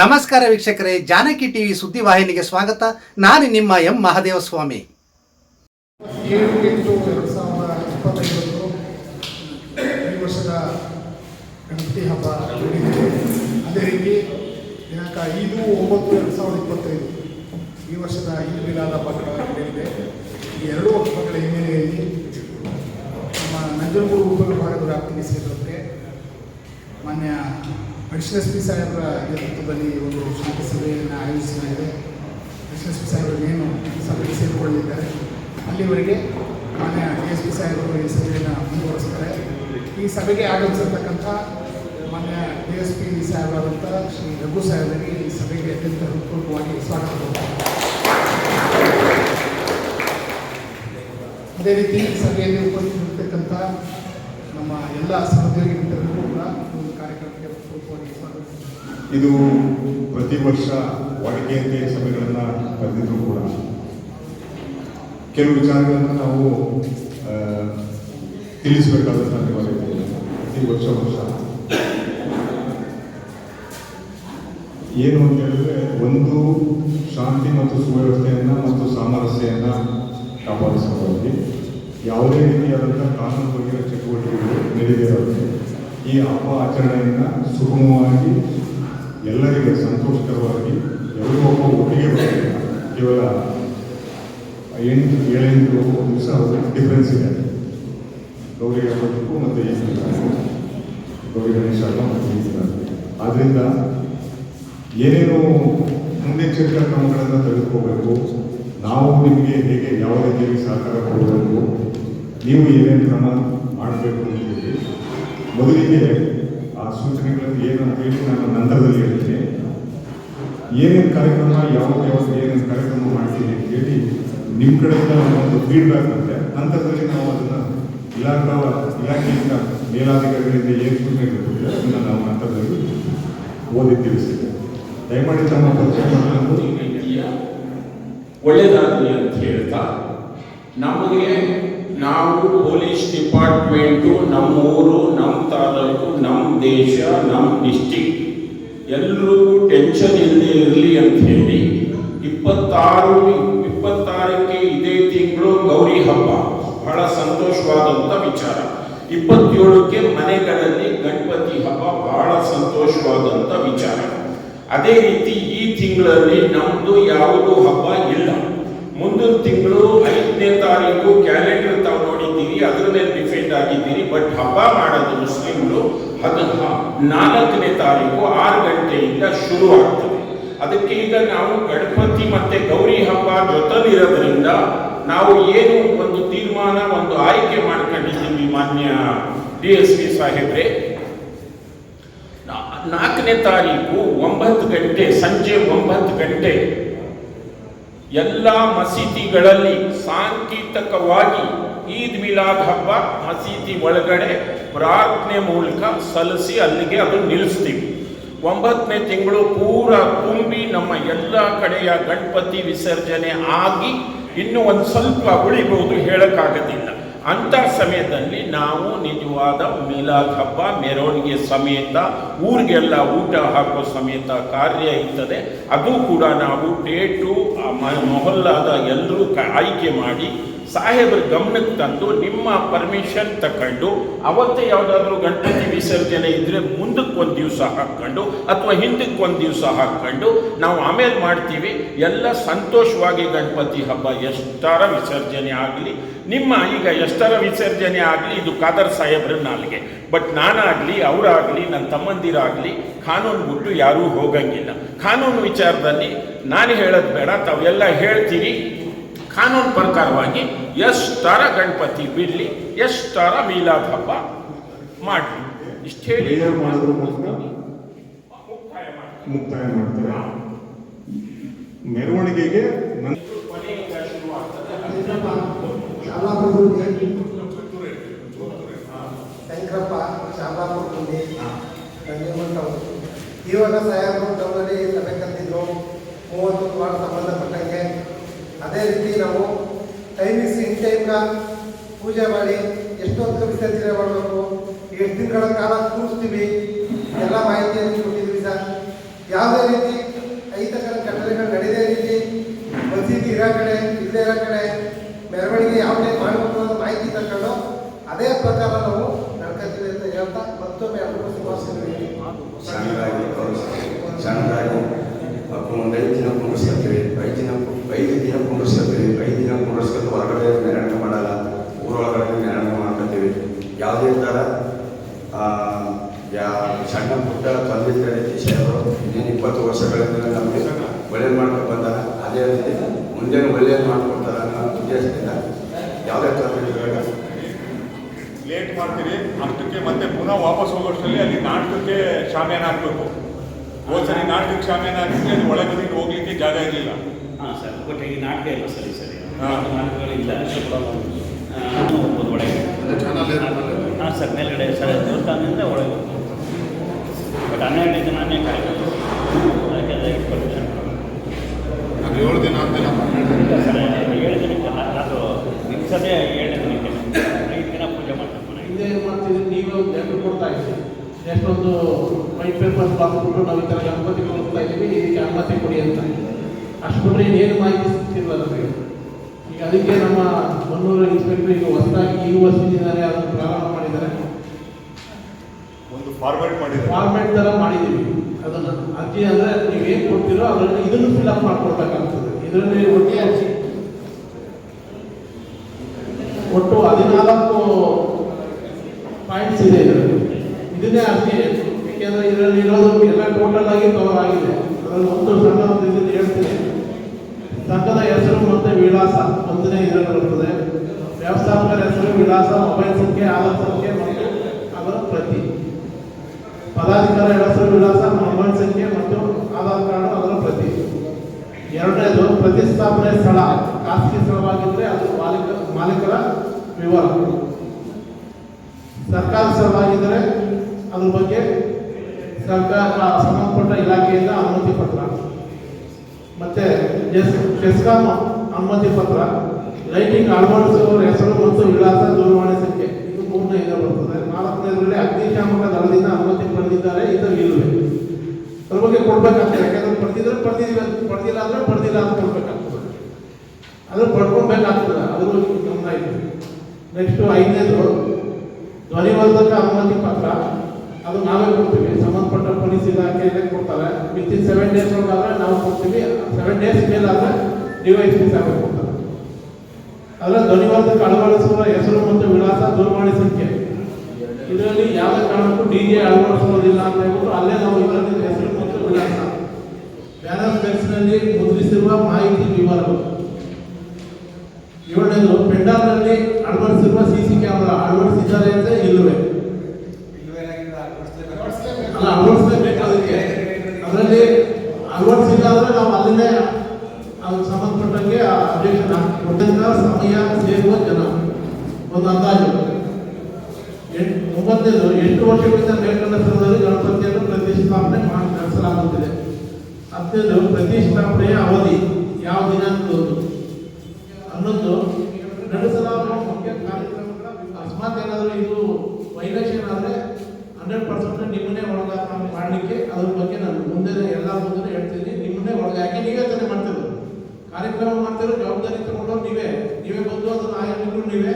ನಮಸ್ಕಾರ ವೀಕ್ಷಕರೇ, ಜಾನಕಿ ಟಿವಿ ಸುದ್ದಿವಾಹಿನಿಗೆ ಸ್ವಾಗತ. ನಾನು ನಿಮ್ಮ ಎಂ ಮಹಾದೇವ ಸ್ವಾಮಿ ಈ ವರ್ಷದ ಗಣಪತಿ ಹಬ್ಬ ಅದೇ ರೀತಿ ದಿನಾಂಕ ಐದು ಒಂಬತ್ತು ಎರಡು ಸಾವಿರದ ಇಪ್ಪತ್ತೈದು ಈ ವರ್ಷದ ಕೂಡ ನಡೆಯಲಿದೆ ಈ ಎರಡೂ ಹಬ್ಬಗಳ ಹಿನ್ನೆಲೆಯಲ್ಲಿ ನಮ್ಮ ಉಪವಿಭಾಗದ ವ್ಯಾಪ್ತಿಗೆ ಸೇರಿದಂತೆ ಮಾನ್ಯ ಪಿ ಸಾಹೇಬರ ನೇತೃತ್ವದಲ್ಲಿ ಒಂದು ಶಾಂತಿ ಸಭೆಯನ್ನು ಆಯೋಜಿಸಲಾಗಿದೆ ಪಿ ಸಾಹೇಬರು ಏನು ಸಭೆಗೆ ಸೇರಿಕೊಳ್ಳಲಿದ್ದಾರೆ. ಅಲ್ಲಿವರೆಗೆ ಮಾನ್ಯ ಡಿ ಎಸ್ ಪಿ ಸಾಹೇಬರು ಈ ಸಭೆಯನ್ನು ಮುಂದುವರಿಸ್ತಾರೆ. ಈ ಸಭೆಗೆ ಆಗಮಿಸಿರ್ತಕ್ಕಂಥ ಮಾನ್ಯ ಡಿ ಎಸ್ ಪಿ ಸಾಹೇಬರಾದಂಥ ಶ್ರೀ ರಘು ಸಾಹೇಬರಿಗೆ ಈ ಸಭೆಗೆ ಅತ್ಯಂತ ಹೃತ್ಪೂರ್ವಕವಾಗಿ ಸ್ವಾಗತ. ಅದೇ ರೀತಿ ಈ ಸಭೆಯಲ್ಲಿ ಉಪಸ್ಥಿತರಿರ್ತಕ್ಕಂಥ ನಮ್ಮ ಎಲ್ಲ ಸಹೋದ್ಯೋಗಿ ಮಿತ್ರರಿಗೂ ಕೂಡ ಕಾರ್ಯಕ್ರಮಕ್ಕೆ ಇದು ಪ್ರತಿ ವರ್ಷ ವಾಡಿಕೆಯಂತೆ ಸಭೆಗಳನ್ನು ಕರೆದಿದ್ರು ಕೂಡ. ಕೆಲವು ವಿಚಾರಗಳನ್ನು ನಾವು ತಿಳಿಸಬೇಕಾದ ತಿಳಿಸಬೇಕಾದಂಥ ಅನಿವಾರ್ಯತೆ ಪ್ರತಿ ವರ್ಷ ವರ್ಷ. ಏನು ಅಂತ ಹೇಳಿದ್ರೆ ಒಂದು ಶಾಂತಿ ಮತ್ತು ಸುವ್ಯವಸ್ಥೆಯನ್ನು ಮತ್ತು ಸಾಮರಸ್ಯವನ್ನು ಕಾಪಾಡಿಸೋದಾಗಿ ಯಾವುದೇ ರೀತಿಯಾದಂಥ ಬಗ್ಗೆ ಚಟುವಟಿಕೆಗಳು ನಡೆದಿರೋದು ಈ ಹಬ್ಬ ಆಚರಣೆಯನ್ನು ಸುಗಮವಾಗಿ, ಎಲ್ಲರಿಗೆ ಸಂತೋಷಕರವಾಗಿ ಎಲ್ಲರೂ ಒಬ್ಬ ಒಟ್ಟಿಗೆ ಬರಲಿಲ್ಲ ಕೇವಲ ಎಂಟು, ಏಳೆಂಟು ದಿವಸ ಡಿಫ್ರೆನ್ಸ್ ಇದೆ. ಗೌರಿ ಹಬ್ಬಕ್ಕೂ ಮತ್ತು ಈ ಗೌರಿ ಗಣೇಶ ಹಬ್ಬ ಮತ್ತು ಈ ಆದ್ದರಿಂದ ಏನೇನು ಮುನ್ನೆಚ್ಚರಿಕಾ ಕ್ರಮಗಳನ್ನು ತೆಗೆದುಕೋಬೇಕು. ನಾವು ನಿಮಗೆ ಹೇಗೆ ಯಾವ ರೀತಿಯಲ್ಲಿ ಸಹಕಾರ ಕೊಡಬೇಕು ನೀವು ಏನೇನು ಕ್ರಮ ಮಾಡಬೇಕು ಅಂತ ಹೇಳಿ ಮೊದಲಿಗೆ ಆ ಸೂಚನೆಗಳನ್ನು ಏನು ಅಂತ ಹೇಳಿ ನಾನು ನಂತರದಲ್ಲಿ ಹೇಳ್ತೀನಿ. ಏನೇನು ಕಾರ್ಯಕ್ರಮ ಯಾವಾಗ ಯಾವಾಗ ಏನೇನು ಕಾರ್ಯಕ್ರಮ ಮಾಡ್ತೀನಿ ಅಂತ ಹೇಳಿ ನಿಮ್ಮ ಕಡೆಯಿಂದ ಒಂದು ಫೀಡ್ಬ್ಯಾಕ್ ಅಂತೆ ನಂತರದಲ್ಲಿ ನಾವು ಅದನ್ನು ಇಲಾಖಾ, ಇಲಾಖೆಯಿಂದ ಮೇಲಾಧಿಕಾರಿಗಳಿಂದ ಏನು ಸೂಚನೆ ಕೊಟ್ಟಿದ್ದಾರೆ ಅದನ್ನು ನಾವು ನಂತರದಲ್ಲಿ ಓದಿ ತಿಳಿಸಿದ್ದೇವೆ ದಯಮಾಡಿ ತಮ್ಮ ರೀತಿಯ ಒಳ್ಳೆಯದಾಗಲಿ ಅಂತ ಹೇಳ್ತಾ, ನಮಗೆ ನಾವು ಪೊಲೀಸ್ ಡಿಪಾರ್ಟ್ಮೆಂಟು, ನಮ್ಮ ಊರು, ನಮ್ಮ ತಾಲೂಕು, ನಮ್ಮ ದೇಶ, ನಮ್ಮ ಡಿಸ್ಟಿಕ್ ಎಲ್ರಿಗೂ ಟೆನ್ಷನ್ ಇಲ್ಲದೆ ಇರಲಿ ಅಂತ ಹೇಳಿ, ಇಪ್ಪತ್ತಾರು, ಇಪ್ಪತ್ತಾರಕ್ಕೆ ಇದೇ ತಿಂಗಳು ಗೌರಿ ಹಬ್ಬ. ಬಹಳ ಸಂತೋಷವಾದಂಥ ವಿಚಾರ. ಇಪ್ಪತ್ತೇಳಕ್ಕೆ ಮನೆಗಳಲ್ಲಿ ಗಣಪತಿ ಹಬ್ಬ ಬಹಳ ಸಂತೋಷವಾದಂಥ ವಿಚಾರ. ಅದೇ ರೀತಿ ತಿಂಗಳಲ್ಲಿ ನಮ್ದು ಯಾವುದು ಹಬ್ಬ ಇಲ್ಲ. ಮುಂದಿನ ತಿಂಗಳು ಐದನೇ ತಾರೀಕು ಕ್ಯಾಲೆಂಡರ್ ತಾವು ನೋಡಿದ್ದೀರಿ, ಅದರಲ್ಲೇ ಡಿಫೆಂಡ್ ಆಗಿದ್ದೀರಿ ಬಟ್ ಹಬ್ಬ ಮಾಡೋದು ಮುಸ್ಲಿಮ್ಗಳು ಅದು ನಾಲ್ಕನೇ ತಾರೀಕು ಆರು ಗಂಟೆಯಿಂದ ಶುರು ಆಗ್ತದೆ. ಅದಕ್ಕೆ ಈಗ ನಾವು ಗಣಪತಿ ಮತ್ತೆ ಗೌರಿ ಹಬ್ಬ ಜೊತೆಲಿರೋದ್ರಿಂದ ನಾವು ಏನು ಒಂದು ತೀರ್ಮಾನ, ಒಂದು ಆಯ್ಕೆ ಮಾಡ್ಕೊಂಡಿದ್ದೀವಿ ಮಾನ್ಯ ಡಿ ಎಸ್ ಪಿ ಸಾಹೇಬ್ರೆ. ನಾಲ್ಕನೇ ತಾರೀಕು ಒಂಬತ್ತು ಗಂಟೆ, ಸಂಜೆ ಒಂಬತ್ತು ಗಂಟೆ. ಎಲ್ಲ ಮಸೀದಿಗಳಲ್ಲಿ ಸಾಂಕೇತಿಕವಾಗಿ ಈದ್ ಮಿಲಾದ್ ಹಬ್ಬ ಮಸೀದಿ ಒಳಗಡೆ ಪ್ರಾರ್ಥನೆ ಮೂಲಕ ಸಲ್ಲಿಸಿ ಅಲ್ಲಿಗೆ ಅದು ನಿಲ್ಲಿಸ್ತೀವಿ. ಒಂಬತ್ತನೇ ತಿಂಗಳು ಪೂರ ತುಂಬಿ ನಮ್ಮ ಎಲ್ಲ ಕಡೆಯ ಗಣಪತಿ ವಿಸರ್ಜನೆ ಆಗಿ ಇನ್ನೂ ಒಂದು ಸ್ವಲ್ಪ ಉಳಿಬಹುದು ಹೇಳಕ್ಕಾಗೋದಿಲ್ಲ. ಅಂತ ಸಮಯದಲ್ಲಿ ನಾವು ನಿಜವಾದ ಮಿಲಾದ್ ಹಬ್ಬ, ಮೆರವಣಿಗೆ ಸಮೇತ, ಊರಿಗೆಲ್ಲ ಊಟ ಹಾಕೋ ಸಮೇತ ಕಾರ್ಯ ಇರ್ತದೆ. ಅದು ಕೂಡ ನಾವು ಡೇಟು ಮೊಹಲ್ಲಾದ ಎಲ್ಲರೂ ಆಯ್ಕೆ ಮಾಡಿ ಸಾಹೇಬ್ರ ಗಮನಕ್ಕೆ ತಂದು ನಿಮ್ಮ ಪರ್ಮಿಷನ್ ತಕೊಂಡು ಅವತ್ತೇ ಯಾವುದಾದ್ರೂ ಗಣಪತಿ ವಿಸರ್ಜನೆ ಇದ್ರೆ ಮುಂದಕ್ಕೆ ಒಂದು ದಿವಸ ಹಾಕ್ಕೊಂಡು ಅಥವಾ ಹಿಂದಕ್ಕೆ ಒಂದು ದಿವಸ ಹಾಕ್ಕೊಂಡು ನಾವು ಆಮೇಲೆ ಮಾಡ್ತೀವಿ. ಎಲ್ಲ ಸಂತೋಷವಾಗಿ ಗಣಪತಿ ಹಬ್ಬ ಎಷ್ಟರ ವಿಸರ್ಜನೆ ಆಗಲಿ, ನಿಮ್ಮ ಈಗ ಎಷ್ಟರ ವಿಸರ್ಜನೆ ಆಗಲಿ, ಇದು ಖಾದರ್ ಸಾಹೇಬ್ರ ನಾಲ್ಗೆ. ಬಟ್ ನಾನಾಗಲಿ, ಅವರಾಗಲಿ ನನ್ನ ತಮ್ಮಂದಿರಾಗಲಿ, ಕಾನೂನು ಬಿಟ್ಟು ಯಾರೂ ಹೋಗಂಗಿಲ್ಲ. ಕಾನೂನು ವಿಚಾರದಲ್ಲಿ ನಾನು ಹೇಳೋದು ಬೇಡ, ತಾವೆಲ್ಲ ಹೇಳ್ತೀರಿ. ಕಾನೂನು ಪ್ರಕಾರವಾಗಿ ಎಷ್ಟರ ಗಣಪತಿ ಬಿಡಲಿ ಎಷ್ಟರ ಮೀಲಾದ ಹಬ್ಬ ಮಾಡಲಿ. ಇಷ್ಟೇ ಹೇಳಿ. ಮುಕ್ತಾಯ ಮಾಡಿ. ಮುಕ್ತಾಯ ಮಾಡ್ತಾರೆ? ಮೆರವಣಿಗೆಗೆ ಶಂಕರಪ್ಪ ಇವಾಗ ಟೌನಲ್ಲಿ ಸಭೆ ಕರೆದಿದ್ರು ಮೂವತ್ತು ವಾರ ಸಂಬಂಧಪಟ್ಟಂಗೆ ಅದೇ ರೀತಿ ನಾವು ಟೈಮಿಂಗ್ಸ್ ಇನ್ ಟೈಮ್ನ ಪೂಜೆ ಮಾಡಿ ಎಷ್ಟೊತ್ತು ವಿಸರ್ಜನೆ ಮಾಡಬೇಕು? ಎಷ್ಟು ತಿಂಗಳ ಕಾಲ ಕೂರಿಸ್ತೀವಿ. ಎಲ್ಲ ಮಾಹಿತಿಯನ್ನು ಕೊಟ್ಟಿದ್ವಿ ಸರ್. ಯಾವುದೇ ರೀತಿ ಐತಕರ ಘಟನೆಗಳು ನಡೆದೇ ರೀತಿ ಮಸೀದಿ ಇರೋ ಕಡೆ ಇಲ್ಲದೇ ಇರೋ ಕಡೆ, ಮೆರವಣಿಗೆ ಯಾವುದೇ ಮಾಡಬೇಕು ಅನ್ನೋ ಮಾಹಿತಿ ತಗೊಂಡು ಅದೇ ಪ್ರಕಾರ ನಾವು ನಡ್ಕೊತೀವಿ ಅಂತ ಹೇಳ್ತಾ ಮತ್ತೊಮ್ಮೆ ಎಲ್ಲರಿಗೂ ಶುಭಾಶಯಗಳಿಗೆ ಸಣ್ಣದಾಗಿ ಸಣ್ಣದಾಗಿ ಒಂದು ಐದು ದಿನ ಕುಂಡಿಸ್ಕೊತೀವಿ ಐದು ದಿನ ಐದು ದಿನ ಕುಂಡಿಸ್ಕೊತೀವಿ ಐದು ದಿನ ಕುಂಡಿಸ್ಕೊಂಡು ಹೊರಗಡೆ ಮೆರವಣಿಗೆ ಮಾಡಲ್ಲ ಊರೊಳಗಡೆ ಮೆರವಣಿಗೆ ಮಾಡ್ಕೊತೀವಿ ಆ, ಯಾ ಸಣ್ಣ ಪುಟ್ಟ ತಂದೆ ತಾಯಿ ವಿಷಯಗಳು ಇನ್ನೇನು ಇಪ್ಪತ್ತು ವರ್ಷಗಳಿಂದ ನಮಗೆ ಒಳ್ಳೇದು ಮಾಡ್ಕೊಂಡು ಬಂದಾರ. ಅದೇ ರೀತಿ ಮುಂದೆ ಒಳ್ಳೇದು ಮಾಡ್ಕೊಡ್ತಾರ ಅನ್ನೋ ಉದ್ದೇಶದಿಂದ ಯಾವುದೇ ಥರ ಲೇಟ್ ಮಾಡ್ತೀರಿ ಅಷ್ಟಕ್ಕೆ ಮತ್ತೆ ಪುನಃ ವಾಪಸ್ ಹೋಗೋಷ್ಟರಲ್ಲಿ ಅಲ್ಲಿ ನಾಟಕಕ್ಕೆ ಶಾಮಿಯಾನ ಹಾಕ್ಬೇಕು ಹೋದ್ಸರಿ ನಾಟಕಕ್ಕೆ ಶಾಮಿಯಾನ ಹಾಕಿದ್ರೆ ಅದು ಒಳಗಡೆ ಹೋಗ್ಲಿಕ್ಕೆ ಜಾಗ ಇರಲಿಲ್ಲ. ಹಾಂ ಸರ್ ಬಟ್ ಈ ನಾಟಕ ಇಲ್ಲ ಸರಿ ಸರಿ. ನಾಟಕಗಳಿಲ್ಲ ಹೋಗ್ಬೋದು ಒಳಗೆ. ಹಾಂ ಸರ್ ಮೇಲ್ಗಡೆ ಸರ್ ದೇವಸ್ಥಾನದಿಂದ ಒಳಗೆ ಬಟ್ ಹನ್ನೆರಡು ದಿನನೇ ಕಾರ್ಯಕ್ರಮ ಅದಕ್ಕೆಲ್ಲ ಪರ್ಮಿಷನ್ ಏಳು ದಿನ ಸರ್ ಏಳು ದಿನಕ್ಕೆ ಅದು ನಿಲ್ಸದೇ ಏಳು ದಿನಕ್ಕೆ. ಐದು ದಿನ ಪೂಜೆ ಮಾಡ್ತಾರೆ ಇದೇ ಮಾಡ್ತಿದ್ರೆ ನೀವು ಲೆಟರ್ ಕೊಡ್ತಾ ಇದ್ದೀವಿ ಎಷ್ಟೊಂದು ವೈಟ್ ಪೇಪರ್ಸ್ ಬರ್ಬಿಟ್ಟು ನಾವು ಈ ಥರ ಗಣಪತಿ ಕೊಡ್ತಾ ಇದ್ದೀವಿ ಇದಕ್ಕೆ ಅನುಮತಿ ಕೊಡಿ ಅಂತ. ಅಷ್ಟು ಬಿಟ್ಟರೆ ಇನ್ನೇನು ಮಾಹಿತಿ ಸಿಗ್ತಿಲ್ಲ ನಮಗೆ? ಈಗ ಅದಕ್ಕೆ ನಮ್ಮ ಮನ್ನೂರು ಇನ್ಸ್ಪೆಕ್ಟರ್ ಈಗ ಹೊಸದಾಗಿ ಈ ವರ್ಷದಿಂದಲೇ ಅದನ್ನು ಪ್ರಾರಂಭ ಮಾಡಿದ್ದಾರೆ. ಒಂದು ಫಾರ್ಮೆಟ್ ಮಾಡಿದ್ದಾರೆ. ಫಾರ್ಮೆಟ್ ಥರ ಮಾಡಿದ್ದೀವಿ. ಅದನ್ನು ಅರ್ಜಿ ಅಂದರೆ ನೀವು ಏನು ಕೊಡ್ತೀರೋ ಅದರಲ್ಲಿ ಇದನ್ನು ಫಿಲ್ಅಪ್ ಮಾಡ್ಕೊಡ್ಬೇಕಾಗ್ತದೆ. ಇದರಲ್ಲಿ ಒಟ್ಟು ಒಟ್ಟು ಹದಿನಾಲ್ಕು ಪಾಯಿಂಟ್ಸ್ ಇದೆ ಇದರಲ್ಲಿ. ಇದನ್ನೇ ಅರ್ಜಿ ಯಾಕೆಂದರೆ ಇದರಲ್ಲಿ ಇರೋದು ಎಲ್ಲ ಟೋಟಲ್ ಆಗಿ ಕವರ್ ಆಗಿದೆ. ಅದರಲ್ಲಿ ಒಂದು ಸಣ್ಣ ಒಂದು ಇದನ್ನು ಹೇಳ್ತೀನಿ. ಸಂಘದ ಹೆಸರು ಮತ್ತು ವಿಳಾಸ ಒಂದನೇ ಇರಲಿರುತ್ತದೆ ವ್ಯವಸ್ಥಾಪಕರ ಹೆಸರು ವಿಳಾಸ, ಮೊಬೈಲ್ ಸಂಖ್ಯೆ, ಆಧಾರ್ ಸಂಖ್ಯೆ ಮತ್ತು ಅದರ ಪ್ರತಿ. ಪದಾಧಿಕಾರಿ ಹೆಸರು ವಿಳಾಸ, ಮೊಬೈಲ್ ಸಂಖ್ಯೆ ಮತ್ತು ಆಧಾರ್ ಕಾರ್ಡ್ ಅದರ ಪ್ರತಿ. ಎರಡನೇದು, ಪ್ರತಿಷ್ಠಾಪನೆ ಸ್ಥಳ. ಖಾಸಗಿ ಸ್ಥಳವಾಗಿದ್ದರೆ ಅದು ಮಾಲೀಕ, ಮಾಲೀಕರ ವಿವರ. ಸರ್ಕಾರ ಸ್ಥಳವಾಗಿದ್ದರೆ ಅದ್ರ ಬಗ್ಗೆ ಸರ್ಕಾರ, ಸಂಬಂಧಪಟ್ಟ ಇಲಾಖೆಯಿಂದ ಅನುಮತಿ ಪತ್ರ. ಮತ್ತೆ ಎಸ್ ಎಸ್ಕಾಂ ಅನುಮತಿ ಪತ್ರ ಲೈಟಿಂಗ್ ಅಳವಡಿಸುವವರ ಹೆಸರು ಮತ್ತು ವಿಳಾಸ ದೂರವಾಣಿ ಸಂಖ್ಯೆ, ಇದು ಮೂರನೇ ಇದು ಬರ್ತದೆ. ನಾಲ್ಕನೇದರಲ್ಲಿ ಅಗ್ನಿಶಾಮಕ ದಳದಿಂದ ಅನುಮತಿ ಪಡೆದಿದ್ದಾರೆ, ಇದು ಇಲ್ಲವೆ? ಅದ್ರ ಬಗ್ಗೆ ಕೊಡ್ಬೇಕಾಗ್ತದೆ, ಯಾಕಂದ್ರೆ ಪಡೆದಿದ್ರೆ ಪಡೆದಿದ್ದೀವಿ ಪಡೆದಿಲ್ಲ ಅಂದ್ರೆ ಪಡೆದಿಲ್ಲ ಅಂತ ಕೊಡ್ಬೇಕಾಗ್ತದೆ. ಅದು ಪಡ್ಕೊಬೇಕಾಗ್ತದೆ ಅದ್ರ ಗಮನ ಇದೆ ನೆಕ್ಸ್ಟ್ ಐದನೇದು, ಧ್ವನಿವರ್ಧಕ ಅನುಮತಿ ಪತ್ರ. ಅದು ನಾವೇ ಕೊಡ್ತೀವಿ. ಸಂಬಂಧಪಟ್ಟ ಪೊಲೀಸ್ ಇಲಾಖೆಯಲ್ಲೇ ಕೊಡ್ತಾರೆ. ವಿತ್ ಇನ್ ಸೆವೆನ್ ಡೇಸ್ ಒಳಗಾದ್ರೆ ನಾವು ಕೊಡ್ತೀವಿ. ಸೆವೆನ್ ಡೇಸ್ ಮೇಲಾದ್ರೆ ಡಿ ವೈ ಎಸ್ ಪಿ ಸಾಹೇಬ್ ಕೊಡ್ತಾರೆ. ಅದರ ಧ್ವನಿವರ್ಧಕ ಅಳವಡಿಸುವ ಹೆಸರು ಮತ್ತು ವಿಳಾಸ, ದೂರವಾಣಿ ಸಂಖ್ಯೆ. ಇದರಲ್ಲಿ ಯಾವ ಕಾರಣಕ್ಕೂ ಡಿ ಜೆ ಅಳವಡಿಸುವುದಿಲ್ಲ ಅಂತ ಹೇಳ್ಬಿಟ್ಟು ಅಲ್ಲೇ ನಾವು ಇದರಲ್ಲಿ ಹೆಸರು ಮತ್ತು ವಿಳಾಸ. ಬ್ಯಾನರ್ ಫ್ಲೆಕ್ಸ್ನಲ್ಲಿ ಮುದ್ರಿಸಿರುವ ಮಾಹಿತಿ ವಿವರಗಳು. ಏಳನೇದು ಪೆಂಡಾಲ್ನಲ್ಲಿ ಅಳವಡಿಸಿರುವ ಸಿ ಸಿ ಕ್ಯಾಮೆರಾ ಅಳವಡಿಸಿದ್ದಾರೆ ಅಂತ ಇಲ್ಲವೇ ಅಲ್ಲ ಅಳವಡಿಸಲೇಬೇಕು ಅದಕ್ಕೆ ಅದರಲ್ಲಿ ಅಳವಡಿಸಿಲ್ಲ ಆ ಅದಕ್ಕೆ ಸಂಬಂಧಪಟ್ಟಂಗೆ ಅಬ್ಜೆಕ್ಷನ್ ಹಾಕಿ ಸಮಯ ಸೇರುವ ಜನ. ಒಂದು ಅಂದಾಜು. ಎಂಟು ಒಂಬತ್ತನೇದು, ಎಂಟು ವರ್ಷಗಳಿಂದ ಮೇಲ್ಕಂಡ ಸ್ಥಳದಲ್ಲಿ ಗಣಪತಿಯನ್ನು ಪ್ರತಿಷ್ಠಾಪನೆ ಮಾಡಿ ನಡೆಸಲಾಗುತ್ತಿದೆ. ಹತ್ತನೇದು, ಪ್ರತಿಷ್ಠಾಪನೆಯ ಅವಧಿ. ಯಾವ ದಿನಾಂಕದಂದು ಹನ್ನೊಂದು, ನಡೆಸಲಾಗುವ ಮುಖ್ಯ ಕಾರ್ಯಕ್ರಮಗಳ ಅಕಸ್ಮಾತ್ ಏನಾದರೂ ಇದು ವೈಲೇಷನ್ ಆದರೆ ಹಂಡ್ರೆಡ್ ಪರ್ಸೆಂಟ್ ನಿಮ್ಮನ್ನೇ ಒಳಗಾಕ ಮಾಡಲಿಕ್ಕೆ ಅದ್ರ ಬಗ್ಗೆ ನಾನು ಮುಂದೆ ಎಲ್ಲ ಮುಂದೆ ಹೇಳ್ತೀನಿ ನಿಮ್ಮನ್ನೇ ಒಳಗ ಯಾಕೆ ನೀವೇ ತಾನೇ ಮಾಡ್ತಿರೋದು ಕಾರ್ಯಕ್ರಮ ಮಾಡ್ತಿರೋ ಜವಾಬ್ದಾರಿ ತಗೊಂಡವ್ರು ನೀವೇ. ನೀವೇ ಬಂದು ಅದನ್ನು ಆಯೋಜಕರು ನೀವೇ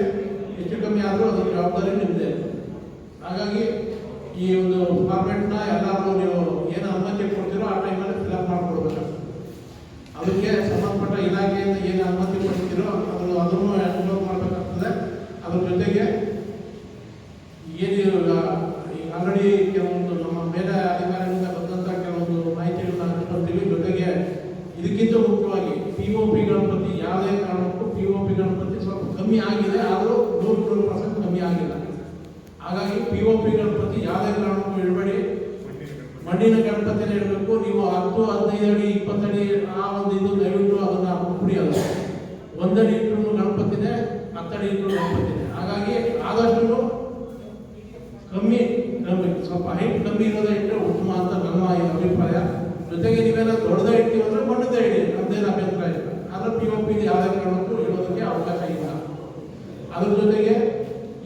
ಹೆಚ್ಚು ಕಮ್ಮಿ ಆದರೂ ಅದರ ಜವಾಬ್ದಾರಿ ನಿಮ್ಮದೇ ಹಾಗಾಗಿ ಈ ಒಂದು ಫಾರ್ಮೆಟ್ನ ಎಲ್ಲರೂ ನೀವು ಏನು ಅನುಮತಿ ಕೊಡ್ತೀರೋ ಆ ಟೈಮಲ್ಲಿ ಫಿಲಪ್ ಮಾಡ್ಕೊಡ್ಬೇಕು ಅದಕ್ಕೆ ಸಂಬಂಧಪಟ್ಟ ಇಲಾಖೆಯಿಂದ ಏನು ಅನುಮತಿ ಪಡ್ತೀರೋ ಅದ್ರ ಅದನ್ನು ಅನುಭವ ಮಾಡಬೇಕಾಗ್ತದೆ ಅದ್ರ ಜೊತೆಗೆ ಏನು ಈಗ ಈಗ ಆಲ್ರೆಡಿ ಕೆಲವೊಂದು ನಮ್ಮ ಮೇಲೆ ಅಧಿಕಾರಿಗಳಿಂದ ಬಂದಂಥ ಕೆಲವೊಂದು ಮಾಹಿತಿಗಳನ್ನ ಹಂಚ್ಕೊಳ್ತೀವಿ ಜೊತೆಗೆ ಇದಕ್ಕಿಂತ ಮುಖ್ಯವಾಗಿ ಪಿ ಒ ಪಿ ಗಣಪತಿ ಯಾವುದೇ ಕಾರಣಕ್ಕೂ ಪಿ ಒ ಪಿ ಗಣಪತಿ ಸ್ವಲ್ಪ ಕಮ್ಮಿ ಆಗಿದೆ ಆದರೂ ನೂರು ನೂರು ಪರ್ಸೆಂಟ್ ಕಮ್ಮಿ ಆಗಿಲ್ಲ ಹಾಗಾಗಿ ಪಿ ಒ ಪಿ ಗಣಪತಿ ಯಾವುದೇ ಕಾರಣಕ್ಕೂ ಇಡಬೇಡಿ ಮಣ್ಣಿನ ಗಣಪತಿನ ಇಡಬೇಕು ನೀವು ಹತ್ತು ಹದಿನೈದು ಅಡಿ ಇಪ್ಪತ್ತಡಿ ಆ ಒಂದು ಇದು ದಯವಿಟ್ಟು ಅದನ್ನ ಕುಡಿಯೋದು ಒಂದಡಿ ಇಟ್ಟರು ಗಣಪತಿನೇ ಹತ್ತಡಿ ಇಟ್ಟರು ಗಣಪತಿನೇ ಹಾಗಾಗಿ ಆದಷ್ಟು ಸ್ವಲ್ಪ ಹೈಟ್ ಕಮ್ಮಿ ಇರೋದೇ ಇಟ್ಟರೆ ಉತ್ತಮ ಅಂತ ನಮ್ಮ ಅಭಿಪ್ರಾಯ. ಜೊತೆಗೆ ನೀವೆಲ್ಲ ದೊಡ್ಡದೇ ಇಡ್ತೀವಿ ಅಂದರೆ ಮಣ್ಣದೇ ಇಡಿ, ನಮ್ದೇನು ಅಭ್ಯಂತರ ಇಲ್ಲ. ಆದರೆ ಪಿ ಒ ಪಿಲಿ ಯಾವುದೇ ಕಾರಣಕ್ಕೂ ಇರೋದಕ್ಕೆ ಅವಕಾಶ ಇಲ್ಲ. ಅದ್ರ ಜೊತೆಗೆ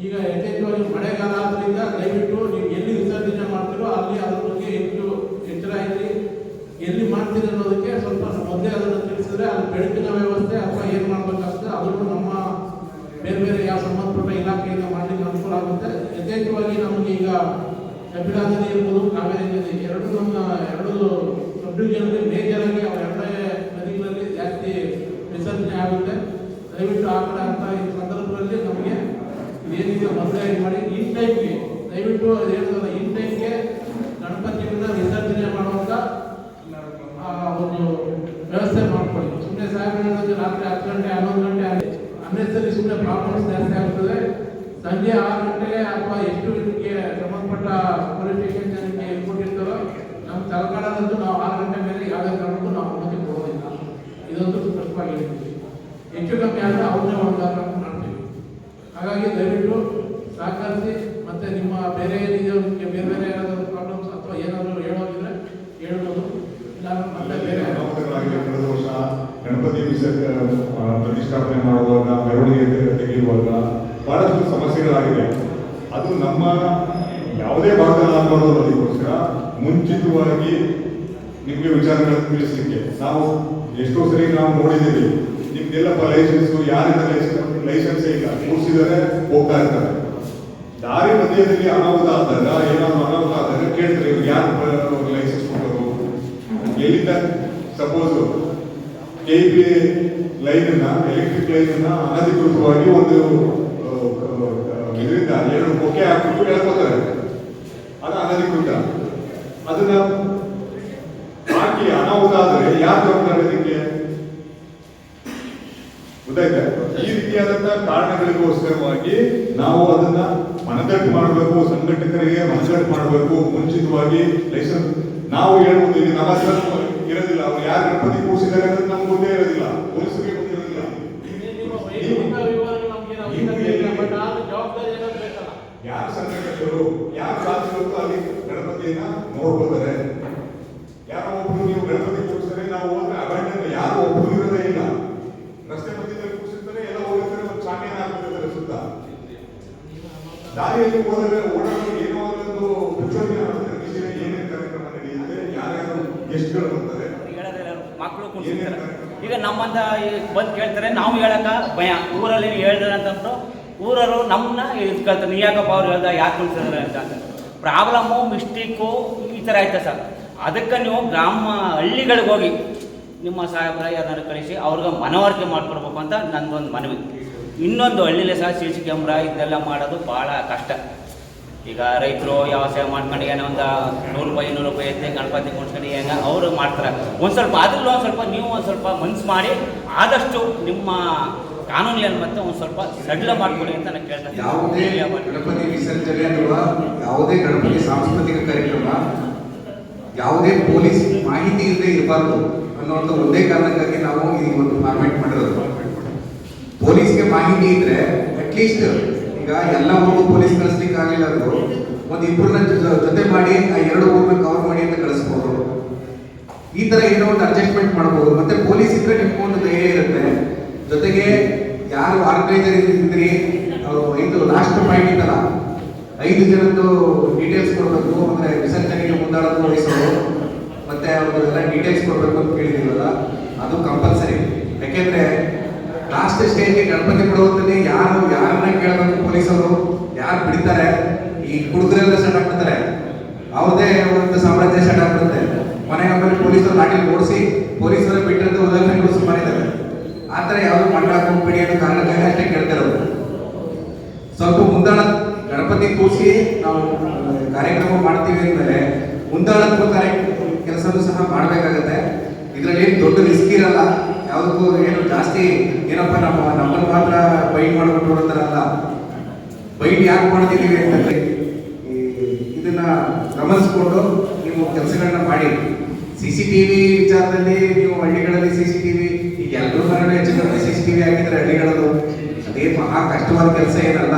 ಈಗ ಯಥೇಚ್ಛವಾಗಿ ಮಳೆಗಾಲ ಆದ್ರಿಂದ ದಯವಿಟ್ಟು ನೀವು ಎಲ್ಲಿ ವಿಸರ್ಜನೆ ಮಾಡ್ತೀರೋ ಅಲ್ಲಿ ಅದ್ರ ಬಗ್ಗೆ ಹೆಚ್ಚು ಎಚ್ಚರ ಇರಲಿ ಮಾಡ್ತೀರಿ ಅನ್ನೋದಕ್ಕೆ ಸ್ವಲ್ಪ ಮೊದಲೇ ಅದನ್ನು ತಿಳಿಸಿದ್ರೆ ಅದು ಬೆಳಕಿನ ವ್ಯವಸ್ಥೆ ಅಥವಾ ಏನು ಮಾಡಬೇಕಾಗ್ತದೆ ಅದನ್ನು ನಮ್ಮ ಬೇರೆ ಬೇರೆ ಯಾವ ಸಂಬಂಧಪಟ್ಟ ಇಲಾಖೆಯಿಂದ ಮಾಡಲಿಕ್ಕೆ ಅನುಕೂಲ ಆಗುತ್ತೆ. ಯಥೇಚ್ಛವಾಗಿ ನಮಗೆ ಈಗ ನದಿ ಇರ್ಬೋದು ಕಾವೇರಿ ನದಿ ಎರಡು ನಮ್ಮ ಎರಡು ಡಿವಿಷನ್ಗೆ ಮೇಜರ್ ಆಗಿ ಅವ ಎರಡೇ ನದಿಗಳಲ್ಲಿ ಜಾಸ್ತಿ ವಿಸರ್ಜನೆ ಆಗುತ್ತೆ. ದಯವಿಟ್ಟು ಆ ಕಡೆ ಅಂತ ಈ ಸಂದರ್ಭದಲ್ಲಿ ನಮಗೆ ಏನಿದೆ ಮೊದಲೇ ಮಾಡಿ. ಇನ್ ಟೈಮ್ಗೆ ದಯವಿಟ್ಟು ಅದು ಹೇಳಿದ್ರಲ್ಲ ಇನ್ ಟೈಮ್ಗೆ ಗಣಪತಿಯನ್ನ ವಿಸರ್ಜನೆ ಮಾಡುವಂತ, ಆ, ಒಂದು ವ್ಯವಸ್ಥೆ ಮಾಡ್ಕೊಳ್ಳಿ. ಸುಮ್ಮನೆ ಸಾಯಂಕಾಲ ರಾತ್ರಿ ಹತ್ತು ಗಂಟೆ, ಹನ್ನೊಂದು ಗಂಟೆ ಆಗಿ ಅನ್ನೆಸರಿ ಸುಮ್ಮನೆ ಪ್ರಾಬ್ಲಮ್ಸ್ ಜಾಸ್ತಿ ಆಗ್ತದೆ. ಸಂಜೆ ಆರು ಗಂಟೆಗೆ ಅಥವಾ ಎಷ್ಟು ಇದಕ್ಕೆ ಸಂಬಂಧಪಟ್ಟ ಪೊಲೀಸ್ ಸ್ಟೇಷನ್ ಜನಕ್ಕೆ ಕೊಟ್ಟಿರ್ತಾರೋ ನಮ್ಮ ತಲಕಾಡದಂತೂ ನಾವು ಆರು ಗಂಟೆ ಮೇಲೆ ಯಾವುದೇ ಕಾರಣಕ್ಕೂ ನಾವು ಅನುಮತಿ ಕೊಡೋದಿಲ್ಲ ಇದೊಂದು ಸ್ಪಷ್ಟವಾಗಿ ಹೆಚ್ಚು ಕಮ್ಮಿ ಆದರೆ ಅವ್ರನ್ನೇ ಒಂದು ಮಾಡ್ತೀವಿ. ಹಾಗಾಗಿ ದಯವಿಟ್ಟು ಸಹಕರಿಸಿ, ಮತ್ತೆ ನಿಮ್ಮ ಬೇರೆ ಏನಿದೆ ಬೇರೆ ಬೇರೆ ಏನಾದರೂ ಪ್ರಾಬ್ಲಮ್ಸ್ ಅಥವಾ ಏನಾದರೂ ಹೇಳೋದಿದ್ರೆ ಹೇಳ್ಬೋದು. ಮತ್ತೆ ಬೇರೆ ಗಣಪತಿ ವಿಸರ್ಜನೆ ಪ್ರತಿಷ್ಠಾಪನೆ ಮಾಡುವಾಗ ಮೆರವಣಿಗೆ ತೆಗೆ- ತೆಗೆಯುವಾಗ ಬಹಳಷ್ಟು ಸಮಸ್ಯೆಗಳಾಗಿವೆ. ಅದು ನಮ್ಮ ಯಾವುದೇ ಭಾಗದಲ್ಲಿ ಆಗಬಾರ್ದು ಅದಕ್ಕೋಸ್ಕರ ಮುಂಚಿತವಾಗಿ ನಿಮಗೆ ವಿಚಾರಗಳನ್ನು ತಿಳಿಸಲಿಕ್ಕೆ. ನಾವು ಎಷ್ಟೋ ಸರಿ ನಾವು ನೋಡಿದ್ದೀವಿ. ನಿಮ್ಗೆಲ್ಲಪ್ಪ ಲೈಸೆನ್ಸ್ ಯಾರಿಂದ ಲೈಸೆನ್ಸ್ ಲೈಸೆನ್ಸ್ ಇಲ್ಲ. ಕೂರಿಸಿದರೆ, ಹೋಗ್ತಾ ಇರ್ತಾರೆ. ದಾರಿ ಮಧ್ಯದಲ್ಲಿ ಅನಾಹುತ ಆದಾಗ, ಏನಾದರೂ ಅನಾಹುತ ಆದಾಗ ಕೇಳ್ತಾರೆ, ಇವ್ರು ಯಾರು ಲೈಸೆನ್ಸ್ ಕೊಡೋದು ಎಲ್ಲಿಂದ? ಸಪೋಸ್ ಕೆ ಬಿ ಲೈನ್ ಅನ್ನ ಎಲೆಕ್ಟ್ರಿಕ್ ಲೈನ್ ಅನಧಿಕೃತವಾಗಿ ಒಂದು ಇದರಿಂದ ಎರಡು ಬೊಕೆ ಹಾಕ್ಬಿಟ್ಟು ಹೇಳ್ಕೊತಾರೆ ಅದು ಅನಧಿಕೃತ. ಅದನ್ನ ಹಾಕಿ ಅನಾಹುತ ಆದರೆ ಯಾರು ಜವಾಬ್ದಾರಿ ಅದಕ್ಕೆ? ಗೊತ್ತಾಯ್ತಾ? ಈ ರೀತಿಯಾದಂತಹ ಕಾರಣಗಳಿಗೋಸ್ಕರವಾಗಿ ನಾವು ಅದನ್ನ ಮನದಟ್ಟು ಮಾಡಬೇಕು ಸಂಘಟಕರಿಗೆ ಮನದಟ್ಟು ಮಾಡಬೇಕು, ಮುಂಚಿತವಾಗಿ ಲೈಸನ್ಸ್ ನಾವು ಹೇಳ್ಬೋದು ಈಗ ನಮಸ್ಕಾರ ಇರೋದಿಲ್ಲ. ಅವ್ರು ಯಾರು ಗಣಪತಿ ಕೂರಿಸಿದ್ದಾರೆ ಅನ್ನೋದು ನಮ್ಗೆ ಗೊತ್ತೇ ಇರೋದಿಲ್ಲ ಪೊಲೀಸರಿಗೆ ಗೊತ್ತಿರೋದಿಲ್ಲ ನಿಮ್ಮ ವೈಯಕ್ತಿಕ ವಿವರಗಳು ನಮಗೆ ನಾವು ಈಗ ಹೇಳಿಲ್ಲ, but ಆ ಜವಾಬ್ದಾರಿ ಏನಾದ್ರು ಬೇಕಲ್ಲ ಯಾರು ಸಂಘಟಕರು ಯಾರು ರಾಜ್ಯಗಳು ಅಲ್ಲಿ ಗಣಪತಿಯನ್ನ ನೋಡ್ಕೋತಾರೆ ಯಾರೋ ಒಬ್ರು ನೀವು ಗಣಪತಿ ಕೂರಿಸಿದ್ರೆ ನಾವು ಹೋದ್ರೆ ಅಭ್ಯರ್ಥಿ ಯಾರು ಒಬ್ರು ಇರೋದೇ ಇಲ್ಲ. ರಸ್ತೆ ಮಧ್ಯದಲ್ಲಿ ಕೂರಿಸಿರ್ತಾರೆ ಎಲ್ಲ ಹೋಗಿರ್ತಾರೆ ಒಂದು ಚಾಮಿಯಾನ ಹಾಕ್ಬಿಟ್ಟಿರ್ತಾರೆ ಸುತ್ತ. ದಾರಿಯಲ್ಲಿ ಹೋದರೆ ಓಡಾಡೋ ಏನೋ ಒಂದು ಪ್ರಚೋದನೆ ನಡೆಸಿದ್ರೆ ಏನೇನು ಕಾರ್ಯಕ್ರಮ ನಡೆಯುತ್ತೆ ಯಾರ್ಯಾರು ಗೆಸ್ಟ್ಗಳು ಬರ್ತಾರೆ ಮಕ್ಕಳು ಕುಣಿಸ್ತಾರೆ ಈಗ ನಮ್ಮಂತ ಬಂದು ಕೇಳ್ತಾರೆ ನಾವು ಹೇಳಕ ಭಯ. ಊರಲ್ಲಿ ಹೇಳಿದ್ರೆ ಅಂತಂದ್ರು ಊರವರು ನಮ್ಮನ್ನ ಇದ್ಕೊಳ್ತಾರೆ ನೀ ಯಾಕಪ್ಪ ಅವ್ರು ಹೇಳ್ದ ಯಾಕೆ ಕುಣಿಸಿದ್ರೆ ಅಂತ. ಪ್ರಾಬ್ಲಮ್ಮು ಮಿಸ್ಟೇಕು, ಈ ಥರ ಆಯ್ತಾ ಸರ್? ಅದಕ್ಕೆ ನೀವು ಗ್ರಾಮ ಹಳ್ಳಿಗಳಿಗೆ ಹೋಗಿ ನಿಮ್ಮ ಸಾಹೇಬರ ಯಾರನ್ನಾರು ಕಳಿಸಿ, ಅವ್ರಿಗೆ ಮನವರಿಕೆ ಮಾಡಿಕೊಡ್ಬೇಕು ಅಂತ ನನ್ನದೊಂದು ಮನವಿ. ಇನ್ನೊಂದು ಹಳ್ಳಿಲಿ ಸಹ ಸಿ ಸಿ ಕ್ಯಾಮ್ರಾ ಇದೆಲ್ಲ ಮಾಡೋದು ಭಾಳ ಕಷ್ಟ. ಈಗ ರೈತರು ವ್ಯವಸಾಯ ಮಾಡ್ಕೊಂಡು ಏನೋ ಒಂದು ನೂರು ರೂಪಾಯಿ, ಇನ್ನೂರು ರೂಪಾಯಿ ಐತೆ ಗಣಪತಿ ಕುಣಿಸ್ಕೊಂಡು ಹೆಂಗ ಅವರು ಮಾಡ್ತಾರೆ. ಒಂದು ಸ್ವಲ್ಪ ಅದ್ರಲ್ಲೂ ಒಂದು ಸ್ವಲ್ಪ ನೀವು ಒಂದು ಸ್ವಲ್ಪ ಮನ್ಸು ಮಾಡಿ ಆದಷ್ಟು ನಿಮ್ಮ ಕಾನೂನಲ್ಲಿ ಮತ್ತೆ ಒಂದು ಸ್ವಲ್ಪ ಸಡ್ಲ ಮಾಡ್ಕೊಡಿ ಅಂತ ನಾನು ಕೇಳ್ತಾ ಯಾವುದೇ ಗಣಪತಿ ವಿಸರ್ಜನೆ ಅಥವಾ ಯಾವುದೇ ಗಣಪತಿ ಸಾಂಸ್ಕೃತಿಕ ಕಾರ್ಯಕ್ರಮ ಯಾವುದೇ ಪೊಲೀಸ್ ಮಾಹಿತಿ ಇಲ್ಲದೆ ಇರಬಾರ್ದು ಅನ್ನೋದು ಒಂದೇ ಕಾರಣಕ್ಕಾಗಿ ನಾವು ಈ ಒಂದು ಫಾರ್ಮೆಟ್ ಮಾಡಿರೋದು. ಪೊಲೀಸ್ಗೆ ಮಾಹಿತಿ ಇದ್ರೆ ಅಟ್ಲೀಸ್ಟ್ ಈಗ ಎಲ್ಲ ಊರು ಪೊಲೀಸ್ ಕಳಿಸ್ಲಿಕ್ಕೆ ಆಗಲಿಲ್ಲ ಅಂದ್ರು ಒಂದು ಇಬ್ಬರನ್ನ ಜೊತೆ ಮಾಡಿ ಆ ಎರಡು ಊರನ್ನ ಕವರ್ ಮಾಡಿ ಅಂತ ಕಳಿಸ್ಬೋದು. ಈ ತರ ಏನೋ ಒಂದು ಅಡ್ಜಸ್ಟ್ಮೆಂಟ್ ಮಾಡ್ಬೋದು. ಮತ್ತೆ ಪೊಲೀಸ್ ಇದ್ರೆ ನಿಮ್ಗೆ ಒಂದು ಧೈರ್ಯ ಇರುತ್ತೆ. ಜೊತೆಗೆ ಯಾರು ಆರ್ಗನೈಸರ್ ಅವರು ಐದು ಲಾಸ್ಟ್ ಪಾಯಿಂಟ್ ಇತ್ತಲ್ಲ, ಐದು ಜನದ್ದು ಡೀಟೇಲ್ಸ್ ಕೊಡಬೇಕು ಅಂದ್ರೆ ವಿಸರ್ಜನೆಗೆ ಮುಂದಾಡೋದು ವಹಿಸೋದು, ಮತ್ತೆ ಅವ್ರದ್ದೆಲ್ಲ ಡೀಟೇಲ್ಸ್ ಕೊಡಬೇಕು ಅಂತ ಕೇಳಿದಿರಲ್ಲ ಅದು ಕಂಪಲ್ಸರಿ ಯಾಕೆಂದ್ರೆ ಲಾಸ್ಟ್ ಸ್ಟೇಜ್ಗೆ ಗಣಪತಿ ಕೊಡುವಂತಲ್ಲಿ ಯಾರು, ಯಾರನ್ನ ಕೇಳಬೇಕು ಪೊಲೀಸರು ಯಾರು ಬಿಡ್ತಾರೆ, ಈ ಕುಡಿದ್ರೆಲ್ಲ ಸಣ್ಣ ಆಗ್ಬಿಡ್ತಾರೆ. ಅವ್ರದೇ ಒಂದು ಸಾಮ್ರಾಜ್ಯ ಸಣ್ಣ ಆಗ್ಬಿಡುತ್ತೆ. ಮನೆ ಆಮೇಲೆ ಪೊಲೀಸರು ಲಾಠಿ ಓಡಿಸಿ ಪೊಲೀಸರು ಬಿಟ್ಟಂತ ಉದಾಹರಣೆಗಳು ಇದಾವೆ ಆ ಥರ ಮಂಡಳ ಹೋಗ್ಬೇಡಿ ಅನ್ನೋ ಕಾರಣಕ್ಕೆ ಅಷ್ಟೇ ಕೇಳ್ತಿರೋದು ಸ್ವಲ್ಪ ಮುಂದಾಳ ಗಣಪತಿ ಕೂಸಿ ನಾವು ಕಾರ್ಯಕ್ರಮ ಮಾಡ್ತೀವಿ ಅಂದಮೇಲೆ ಮುಂದಾಳತ್ವ ಕಾರ್ಯ ಕೆಲಸನೂ ಸಹ ಮಾಡಬೇಕಾಗತ್ತೆ. ಇದರಲ್ಲಿ ಏನು ದೊಡ್ಡ ರಿಸ್ಕ್ ಇರಲ್ಲ. ಯಾವುದಕ್ಕೂ ಏನು ಜಾಸ್ತಿ ಏನಪ್ಪ ನಮ್ಮ, ನಮ್ಮನ್ನು ಮಾತ್ರ ಬೈಟ್ ಮಾಡ್ಬಿಟ್ಟು ಹೋಗ್ತಾರಲ್ಲ ಬೈಟ್ ಯಾಕೆ ಮಾಡ್ತಿದ್ದೀವಿ ಅಂತಂದ್ರೆ ಇದನ್ನ ಗಮನಿಸ್ಕೊಂಡು ನೀವು ಕೆಲಸಗಳನ್ನ ಮಾಡಿ. ಸಿ ಸಿ ಟಿವಿ ವಿಚಾರದಲ್ಲಿ ನೀವು ಹಳ್ಳಿಗಳಲ್ಲಿ ಸಿಸಿಟಿವಿ ಸಿ ಟಿವಿ ಈಗ ಎಲ್ಲರೂ ಮರಣ ಹೆಚ್ಚು ಕಡಿಮೆ ಸಿ ಹಾಕಿದ್ರೆ ಹಳ್ಳಿಗಳದು ಅದೇ ಮಹಾ ಕಷ್ಟವಾದ ಕೆಲಸ ಏನಲ್ಲ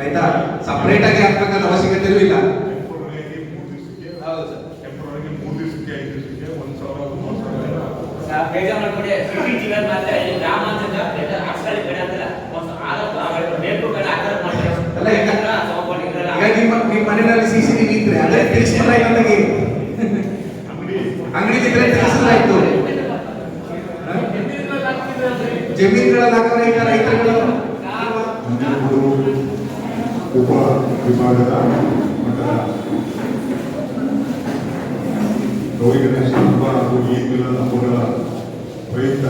ಆಯ್ತಾ? ಸಪರೇಟ್ ಆಗಿ ಹಾಕ್ಬೇಕಾದ ಅವಶ್ಯಕತೆ ಇಲ್ಲ. ನಿಮ್ಮ ಮನೆಯಲ್ಲಿ ಸಿ ಇದ್ರೆ ಅದೇ ತಿಳಿಸ್ಬಿಟ್ರೆ ನನಗೆ ಅಂಗಡಿ ಅಂಗಡಿ ಇದ್ರೆ ತಿಳಿಸಿ ಹೆಸರಾಯ್ತು ಜಮೀನುಗಳಲ್ಲಿ ಹಾಕಿದ್ರೆ ಉಪ ವಿಭಾಗದ ಮಟ್ಟದ ಪ್ರಯುಕ್ತ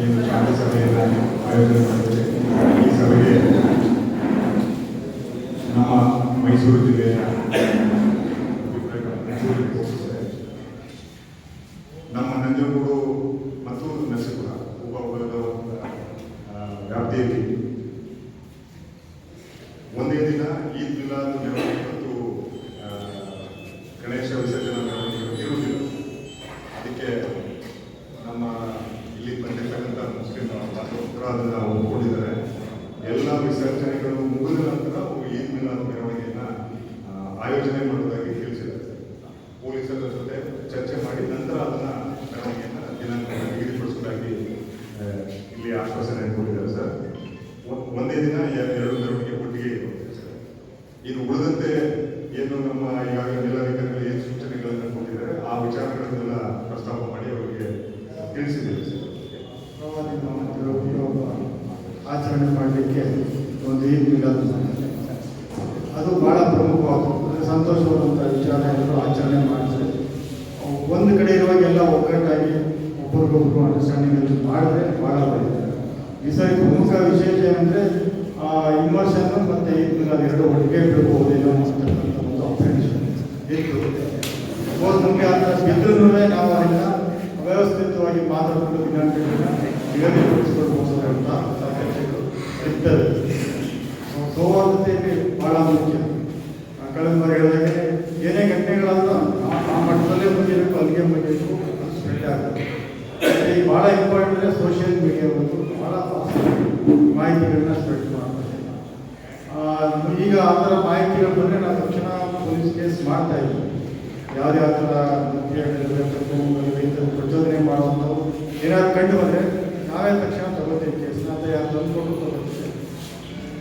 ಏನು ಶಾಂತಿ ಸಭೆಯನ್ನು ಆಯೋಜನೆ ಮಾಡಿದೆ ಈ ಸಭೆಗೆ ನಮ್ಮ ಮೈಸೂರು ಜಿಲ್ಲೆಯ ಮೈಸೂರಿಗೆ ಹೋಗಿದ್ದಾರೆ. ನಮ್ಮ ನಂಜನಗೂಡು ಮತ್ತು ನರಸೀಪುರ ಉಪ ವಿಭಾಗದ ಆ, ವ್ಯಾಪ್ತಿಯಲ್ಲಿ ಒಂದೇ ದಿನ ಈದ್ ಮಿಲಾದ್ ಮೆರವಣಿಗೆ ಮತ್ತು ಆ, ಗಣೇಶ ವಿಸರ್ಜನಾ ಮೆರವಣಿಗೆ ಇರುವುದಿಲ್ಲ ಅದಕ್ಕೆ ನಮ್ಮ ಇಲ್ಲಿ ಬಂದಿರ್ತಕ್ಕಂಥ ಮುಸ್ಲಿಂ ಬಾಂಧವರು ಅದನ್ನು ಒಪ್ಪಿಕೊಂಡಿದ್ದಾರೆ ಎಲ್ಲ ವಿಸರ್ಜನೆಗಳು ಮುಗಿದ ನಂತರ ಅವು ಈದ್ ಮಿಲಾದ್ ಮೆರವಣಿಗೆಯನ್ನ ಆ, ಆಯೋಜನೆ ಮಾಡುವುದಾಗಿ ತಿಳಿಸಿದ್ದಾರೆ ಪೊಲೀಸರ ಜೊತೆ ಚರ್ಚೆ ಮಾಡಿ ನಂತರ ಅದನ್ನ ಮೆರವಣಿಗೆಯನ್ನ ದಿನಾಂಕವನ್ನು ನಿಗದಿಪಡಿಸುವುದಾಗಿ ಆ, ಇಲ್ಲಿ ಆಶ್ವಾಸನೆ ಕೊಟ್ಟಿದ್ದಾರೆ ಸರ್ ಒ- ಒಂದೇ ದಿನ ಎ- ಎರಡು ಮೆರವಣಿಗೆ ಒಟ್ಟಿಗೆ ಇರುತ್ತೆ ಸರ್ ಇನ್ನು ಉಳಿದಂತೆ ಏನು ನಮ್ಮ ಈಗಾಗಲೇ ಜಿಲ್ಲಾಧಿಕಾರಿಗಳು ಏನು ಸೂಚನೆಗಳನ್ನು ಕೊಟ್ಟಿದ್ದಾರೆ ಆ ವಿಚಾರಗಳನ್ನೆಲ್ಲ ಪ್ರಸ್ತಾಪ ಮಾಡಿ ಅವರಿಗೆ ತಿಳಿಸಿದ್ದೇವೆ ಸರ್ ಆಚರಣೆ ಮಾಡಲಿಕ್ಕೆ ಒಂದು ಈದ್ ಮಿಲಾದ್ ಅದು ಬಹಳ ಪ್ರಮುಖವಾದ ಅಂದರೆ ಸಂತೋಷವಾದಂಥ ವಿಚಾರ ಎಲ್ಲರೂ ಆಚರಣೆ ಮಾಡ್ತಾರೆ ಒಂದು ಕಡೆ ಇರುವಾಗ ಎಲ್ಲ ಒಗ್ಗಟ್ಟಾಗಿ ಒಬ್ರಿಗೊಬ್ರು ಅಂಡರ್ಸ್ಟ್ಯಾಂಡಿಂಗ್ ಅಲ್ಲಿ ಮಾಡಿದ್ರೆ ಬಹಳ ಒಳ್ಳೆಯದು ಈ ಸರಿ ಪ್ರಮುಖ ವಿಶೇಷ ಏನಂದರೆ ಇಮರ್ಷನ್ ಮತ್ತು ಈದ್ ಮಿಲಾದ್ ಎರಡು ಒಟ್ಟಿಗೆ ಬಿಡಬಹುದೇನೋ ಅಂತಕ್ಕಂಥ ಒಂದು ಅಪ್ರೆನ್ಷನ್ ಇತ್ತು ಸಪೋಸ್ ನಮಗೆ ಆ ಥರ ಬಿದ್ದರೂ ನಾವು ಅದನ್ನ ವ್ಯವಸ್ಥಿತವಾಗಿ ಮಾತಾಡಿಕೊಂಡು ದಿನಾಂಕಗಳನ್ನ ನಿಗದಿಪಡಿಸಿಕೊಳ್ಬಹುದು ಅಂತ ಚರ್ಚೆಗಳು ಇರ್ತದೆ ಸೌಹಾರ್ದತೆ ಬಹಳ ಮುಖ್ಯ ಕಳೆದ ಬಾರಿ ಹೇಳಿದಾಗೆ ಏನೇ ಘಟನೆಗಳಾದ್ರೂ ಆ ಮಟ್ಟದಲ್ಲೇ ಬಂದಿರಬೇಕು ಅಲ್ಲಿಗೆ ಮುಗಿಬೇಕು ಅದು ಸ್ಪ್ರೆಡ್ ಆಗುತ್ತೆ ಈ ಬಹಳ ಇಂಪಾರ್ಟೆಂಟ್ ಸೋಷಿಯಲ್ ಮೀಡಿಯಾ ಒಂದು ಭಾಳ ಮಾಹಿತಿಗಳನ್ನ ಸ್ಪ್ರೆಡ್ ಮಾಡ್ತಾರೆ ಈಗ ಆ ಥರ ಮಾಹಿತಿಗಳು ಬಂದರೆ ನಾವು ತಕ್ಷಣ ಪೊಲೀಸ್ ಕೇಸ್ ಮಾಡ್ತಾ ಇದ್ದೀವಿ ಯಾವುದೇ ಥರ ರೈತರು ಪ್ರಚೋದನೆ ಮಾಡುವಂಥವು. ಏನಾದ್ರು ಕಂಡು ಬಂದರೆ ನಾವೇ ತಕ್ಷಣ ತಗೋತೀವಿ ಕೇಸ್. ಅಂತ ಯಾರು ತಂದ್ಕೊಂಡು ತಗೋತೀವಿ.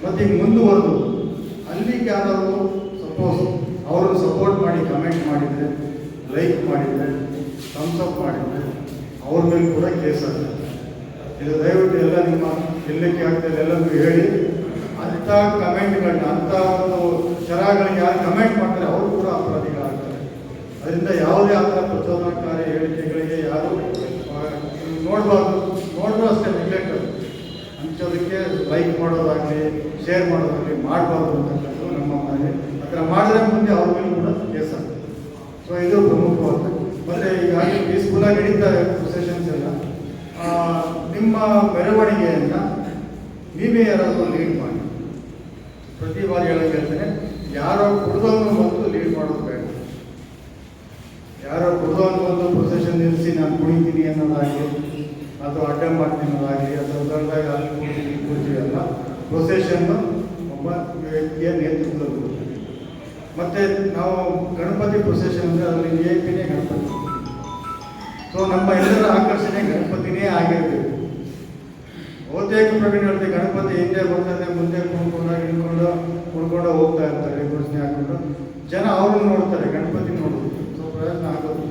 ಮತ್ತು ಈಗ ಮುಂದುವರೆದು. ಅಲ್ಲಿಗೆ ಯಾರಾದರೂ ಸಪೋಸ್ ಅವರನ್ನು ಸಪೋರ್ಟ್ ಮಾಡಿ ಕಮೆಂಟ್ ಮಾಡಿದರೆ ಲೈಕ್ ಮಾಡಿದರೆ ಥಮ್ಸ್ ಅಪ್ ಮಾಡಿದರೆ ಅವ್ರ ಮೇಲೆ ಕೂಡ ಕೇಸ್ ಆಗ್ತದೆ. ಇದು ದಯವಿಟ್ಟು ಎಲ್ಲ ನಿಮ್ಮ ಎಲ್ಲಕ್ಕೆ ಆಗ್ತದೆ ಎಲ್ಲರಿಗೂ ಹೇಳಿ. ಅಂಥ ಕಮೆಂಟ್ಗಳನ್ನ ಅಂಥ ಒಂದು ಚರಗಳಿಗೆ ಯಾರು ಕಮೆಂಟ್ ಮಾಡ್ತಾರೆ, ಅವರು ಕೂಡ ಅಪರಾಧಿಗಳಾಗ್ತಾರೆ. ಅದರಿಂದ ಯಾವುದೇ ಆ ಥರ ಪ್ರಚೋದನಾಕಾರಿ ಹೇಳಿಕೆಗಳಿಗೆ ಯಾರು ನೋಡಬಾರ್ದು. ನೋಡಿದ್ರು ಅಷ್ಟೇ ನೆಗ್ಲೆಕ್ಟ್ ಹಂಚೋದಕ್ಕೆ ಲೈಕ್ ಮಾಡೋದಾಗಲಿ ಶೇರ್ ಮಾಡೋದಾಗಲಿ ಮಾಡಬಾರ್ದು ಅಂತಕ್ಕಂಥದ್ದು ನಮ್ಮ ಮನೆ. ಆ ಥರ ಮಾಡಿದ್ರೆ ಮುಂದೆ ಅವ್ರ ಮೇಲೆ ಕೂಡ ಕೇಸ್ ಆಗ್ತದೆ. ಸೊ ಇದು ಪ್ರಮುಖವಾದ. ಮತ್ತು ಈಗಾಗಲೇ ಪೀಸ್ಫುಲ್ಲಾಗಿ ನಡೀತಾರೆ ಪ್ರೊಸೆಷನ್ಸ್ ಎಲ್ಲ. ನಿಮ್ಮ ಮೆರವಣಿಗೆಯನ್ನು ನೀವೇ ಯಾರಾದರೂ ಲೀಡ್ ಮಾಡಿ. ಪ್ರತಿ ಬಾರಿ ಹೇಳೋಕೆ ಹೇಳ್ತೇನೆ, ಯಾರೋ ಕುಡಿದವನು ಮತ್ತು ಲೀಡ್ ಮಾಡೋದು ಬೇಡ ಯಾರೋ ಕುಡ್ದವನು ಬಂದು ಪ್ರೊಸೆಷನ್ ನಿಲ್ಲಿಸಿ ನಾನು ಕುಣಿತೀನಿ ಅನ್ನೋದಾಗಲಿ, ಅಥವಾ ಅಡ್ಡ ಮಾಡ್ತೀನಿ ಅನ್ನೋದಾಗಲಿ, ಅಥವಾ ದೊಡ್ಡದಾಗಿ ಅಲ್ಲಿ ಕೂರ್ತೀವಿ ಕೂರ್ತೀವಿ ಅಲ್ಲ ಪ್ರೊಸೆಷನ್ನು ಒಬ್ಬ ವ್ಯಕ್ತಿಯ ನೇತೃತ್ವದಲ್ಲಿ ಮತ್ತೆ ನಾವು ಗಣಪತಿ ಪ್ರೊಸೆಷನ್ ಅಂದರೆ ಅದರಲ್ಲಿ ಎ ಪಿನೇ ಗಣಪತಿ. ಸೊ ನಮ್ಮ ಎಲ್ಲರ ಆಕರ್ಷಣೆ ಗಣಪತಿನೇ ಆಗಿರಬೇಕು. ಬಹುತೇಕ ಪ್ರಕಟಣೆ ಗಣಪತಿ ಹಿಂದೆ ಬರ್ತದೆ, ಮುಂದೆ ಕುಣ್ಕೊಂಡು, ಹಿಡ್ಕೊಂಡು, ಕುಣ್ಕೊಂಡು ಹೋಗ್ತಾ ಇರ್ತಾರೆ ಘೋಷಣೆ ಹಾಕೊಂಡು. ಜನ ಅವ್ರನ್ನ ನೋಡ್ತಾರೆ, ಗಣಪತಿ ನೋಡೋದು. ಸೊ ಪ್ರಯತ್ನ ಆಗೋದು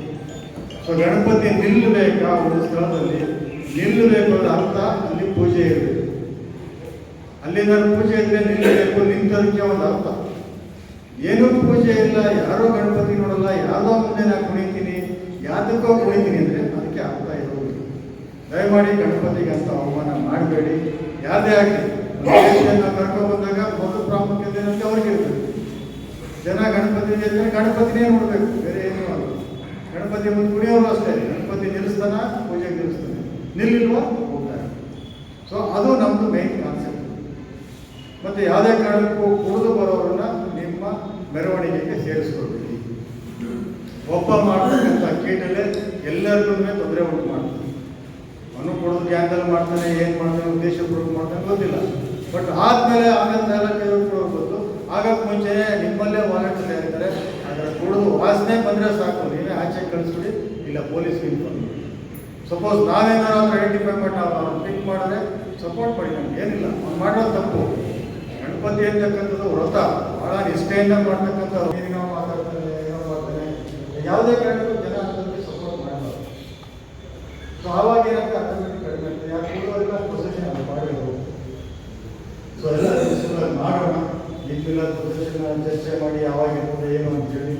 ಸೊ ಗಣಪತಿ ನಿಲ್ಲಬೇಕಾ ಒಂದು ಸ್ಥಳದಲ್ಲಿ? ನಿಲ್ಲಬೇಕು ಅನ್ನೋ ಅರ್ಥ, ಅಲ್ಲಿ ಪೂಜೆ ಇರಬೇಕು ಅಲ್ಲಿಂದ ಪೂಜೆ ಇದ್ರೆ ನಿಲ್ಲಬೇಕು, ನಿಂತದಕ್ಕೆ ಒಂದು ಅರ್ಥ. ಏನೂ ಪೂಜೆ ಇಲ್ಲ, ಯಾರೋ ಗಣಪತಿ ನೋಡಲ್ಲ ಯಾವುದೋ ಮುಂದೆ ನಾನು ಕುಣಿತೀನಿ, ಯಾತಕ್ಕೋ ಕುಣಿತೀನಿ ಅಂದರೆ ಅದಕ್ಕೆ ಅರ್ಥ ಇರೋದಿಲ್ಲ. ದಯಮಾಡಿ ಗಣಪತಿಗೆ ಅಂತ ಅವಮಾನ ಮಾಡಬೇಡಿ. ಯಾವುದೇ ಆಗಲಿ ಕರ್ಕೊಂಡು ಬಂದಾಗ ಮೊದಲು ಪ್ರಾಮುಖ್ಯತೆ ಅವ್ರಿಗೆ ಇರ್ತದೆ. ಜನ ಗಣಪತಿ ಗಣಪತಿನೇ ನೋಡಬೇಕು, ಬೇರೆ ಏನೂ ಗಣಪತಿ ಮುಂದೆ ಕುಡಿಯೋರು ಅಷ್ಟೇ, ಗಣಪತಿ ನಿಲ್ಲಿಸ್ತಾನ, ಪೂಜೆ ನಿಲ್ಲಿಸ್ತಾನೆ? ನಿಲ್ಲಿಲ್ವಾ? ಹೋಗ್ತಾರೆ. ಸೊ ಅದು ನಮ್ಮದು ಮೇನ್ ಕಾನ್ಸೆಪ್ಟ್ ಮತ್ತು ಯಾವುದೇ ಕಾರಣಕ್ಕೂ ಕುಡಿದು ಬರೋರನ್ನ ನಿಮ್ಮ ಮೆರವಣಿಗೆಗೆ ಸೇರಿಸ್ಕೊಳ್ಬೇಕು. ಒಬ್ಬ ಮಾಡ್ತಕ್ಕಂಥ ಕೀಟಲ್ಲೇ ಎಲ್ಲರಿಗೂ ತೊಂದರೆ ಉಂಟು ಮಾಡ್ತೀನಿ ಅವನು ಕೊಡೋದು ಕ್ಯಾನ್ಸಲ್ ಮಾಡ್ತಾನೆ, ಏನು ಮಾಡ್ತಾನೆ ಉದ್ದೇಶಪೂರ್ವಕ ಮಾಡ್ತಾನೆ ಗೊತ್ತಿಲ್ಲ. ಬಟ್ ಆದಮೇಲೆ ಆಮೇಲೆ ಎಲ್ಲ ಬದಲು ಆಗಕ್ಕೆ ಮುಂಚೆನೇ ನಿಮ್ಮಲ್ಲೇ ವಾಲಂಟಿಯರ್ ಇರ್ತಾರೆ ಕುಡಿದು ವಾಸನೆ ಬಂದರೆ ಸಾಕು. ನೀವೇ ಆಚೆ ಕಳಿಸ್ಬಿಡಿ, ಇಲ್ಲ ಪೊಲೀಸ್ಗೆ ಇನ್ಫಾರ್ಮ್ ಮಾಡಿ. ಸಪೋಸ್ ನಾವೇನಾದ್ರು ಐಡೆಂಟಿಫೈ ಮಾಡಿ ನಾವು ಅವ್ರನ್ನ ಪಿಕ್ ಮಾಡಿದ್ರೆ ಸಪೋರ್ಟ್ ಮಾಡಿ ನಮ್ಗೆ, ಏನಿಲ್ಲ. ಅವ್ನು ಮಾಡೋದು ತಪ್ಪು. ಗಣಪತಿ ಅಂತಕ್ಕಂಥದ್ದು ವ್ರತ. ಭಾಳ ನಿಷ್ಠೆಯಿಂದ ಮಾಡ್ತಕ್ಕಂಥ ಏನೋ ಮಾತಾಡ್ತಾರೆ, ಏನೋ ಮಾಡ್ತಾರೆ. ಯಾವುದೇ ಕಾರಣಕ್ಕೂ ಜನ ಅದಕ್ಕೆ ಸಪೋರ್ಟ್ ಮಾಡಬಾರ್ದು ಆವಾಗ ಏನಂತ ಆಟೋಮೆಟಿಕ್ ಕಡಿಮೆ ಯಾಕೆ? ಅದು ಮಾಡಿದ್ರು ಸೊ ಎಲ್ಲ ಮಾಡೋಣ. ಈಗಿಲ್ಲ ಪ್ರದರ್ಶನ ಚರ್ಚೆ ಮಾಡಿ ಯಾವಾಗ ಇರ್ತದೆ, ಏನು ಅಂತೇಳಿ